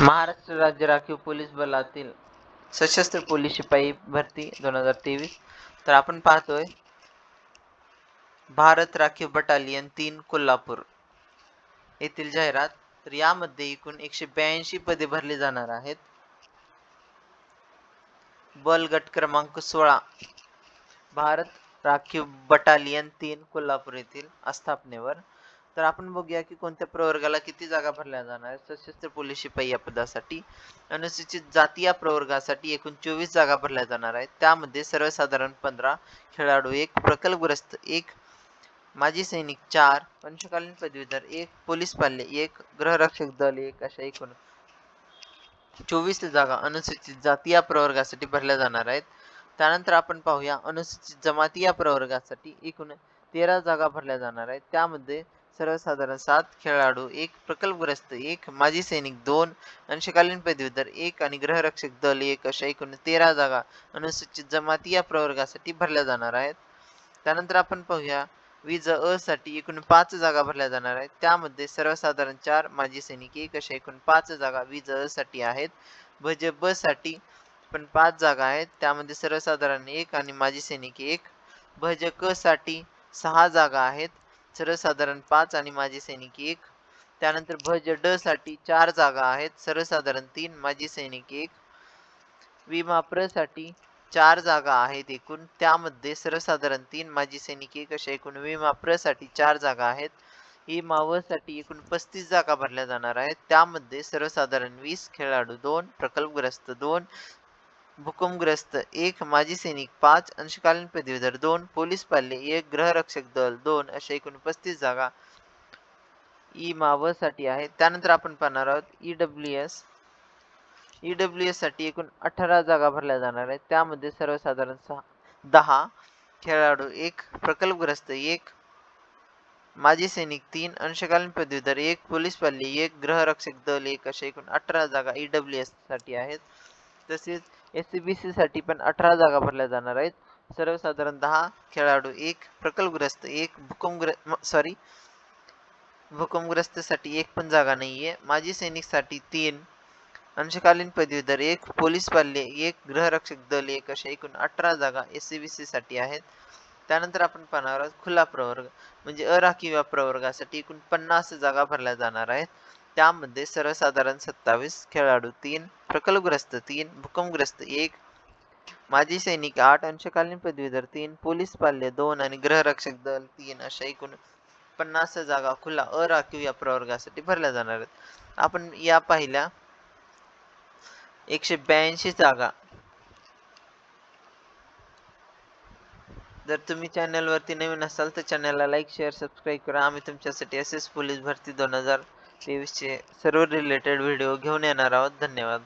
महाराष्ट्र राज्य राखीव पोलीस बलातील सशस्त्र पोलीस शिपाई भरती दोन हजार तेवीस. तर आपण पाहतोय भारत राखीव बटालियन तीन कोल्हापूर येथील जाहिरात. तर यामध्ये एकूण एकशे ब्याऐंशी पदे भरली जाणार आहेत. बल गट क्रमांक सोळा भारत राखीव बटालियन तीन कोल्हापूर येथील आस्थापनेवर. तर आपण बघूया की कोणत्या प्रवर्गाला किती जागा भरल्या जाणार. सशस्त्र पोलीस शिपाई या पदासाठी. अनुसूचित जाती या प्रवर्गासाठी एकूण चोवीस जागा भरल्या जाणार आहेत. त्यामध्ये सर्वसाधारण पंधरा खेळाडू एक प्रकल्पग्रस्त एक माजी सैनिक चार पंचकालीन पदवीधर एक पोलीस पाल्य एक गृहरक्षक दल एक अशा एकूण चोवीस जागा अनुसूचित जाती या प्रवर्गासाठी भरल्या जाणार आहेत. त्यानंतर आपण पाहूया अनुसूचित जमाती या प्रवर्गासाठी एकूण तेरा जागा भरल्या जाणार आहेत. त्यामध्ये सर्वसाधारण सात खेळाडू एक प्रकल्पग्रस्त एक माजी सैनिक दोन अंशकालीन पदवीधर एक आणि गृहरक्षक दल एक अशा एकूण तेरा जागा अनुसूचित जमाती या प्रवर्गासाठी भरल्या जाणार आहेत. त्यानंतर आपण पाहूया वीज अ साठी एकूण पाच जागा भरल्या जाणार आहेत. त्यामध्ये सर्वसाधारण चार माजी सैनिक एक अशा एकूण पाच जागा वीज अ साठी आहेत. भज ब साठी पण पाच जागा आहेत. त्यामध्ये सर्वसाधारण एक आणि माजी सैनिक एक. भज क साठी सहा जागा आहेत. सर्वसाधारण पाच आणि माजी सैनिक एक. त्यानंतर भज ड साठी चार जागा आहेत सर्वसाधारण तीन माजी सैनिक एक. विमा प्रसाठी चार जागा आहेत एकूण. त्यामध्ये सर्वसाधारण तीन माजी सैनिक एक अशा एकूण विमा प्रसाठी चार जागा आहेत. ई व साठी एकूण पस्तीस जागा भरल्या जाणार आहेत. त्यामध्ये सर्वसाधारण वीस खेळाडू दोन प्रकल्पग्रस्त दोन भूकंपग्रस्त एक माजी सैनिक पाच अंशकालीन पदवीधर दोन पोलीस पाल्ले एक गृहरक्षक दल दोन अशा एकूण पस्तीस जागा ई मावसाठी आहेत. त्यानंतर आपण पाहणार आहोत E W S E W एससाठी एकूण अठरा जागा भरल्या जाणार आहेत. त्यामध्ये सर्वसाधारण सहा दहा खेळाडू एक प्रकल्पग्रस्त एक माजी सैनिक तीन अंशकालीन पदवीधर एक पोलीस पाल्य एक गृहरक्षक दल एक अशा एकूण अठरा जागा ई डब्ल्यू एससाठी आहेत. तसेच एस सी बी सीसाठी पण अठरा जागा भरल्या जाणार आहेत. सर्वसाधारण दहा खेळाडू एक प्रकल्पग्रस्त एक भूकंपग्र सॉरी भूकंपग्रस्तसाठी एक पण जागा नाही आहे माजी सैनिकसाठी तीन अंशकालीन पदवीधर एक पोलीस पाल्य एक गृहरक्षक दल एक अशा एकूण अठरा जागा एस सी बी सीसाठी आहेत. त्यानंतर आपण पाहणार आहोत खुला प्रवर्ग म्हणजे अराखीव प्रवर्गासाठी एकूण पन्नास जागा भरल्या जाणार आहेत. त्यामध्ये सर्वसाधारण सत्तावीस खेळाडू तीन प्रकल्पग्रस्त तीन भूकंपग्रस्त एक माजी सैनिक आठ अंशकालीन पदवीधर तीन पोलीस पाल्य दोन आणि गृहरक्षक दल तीन अशा एकूण पन्नास जागा खुला अराखीव या प्रवर्गासाठी भरल्या जाणार आहेत. आपण या पाहिल्या एकशे ब्याऐंशी जागा. जर तुम्ही चॅनलवरती नवीन असाल तर चॅनलला लाईक शेअर सबस्क्राईब करा. आम्ही तुमच्यासाठी एस एस पोलीस भरती दोन हजार तेवीसचे सर्व रिलेटेड व्हिडिओ घेऊन येणार आहोत. धन्यवाद.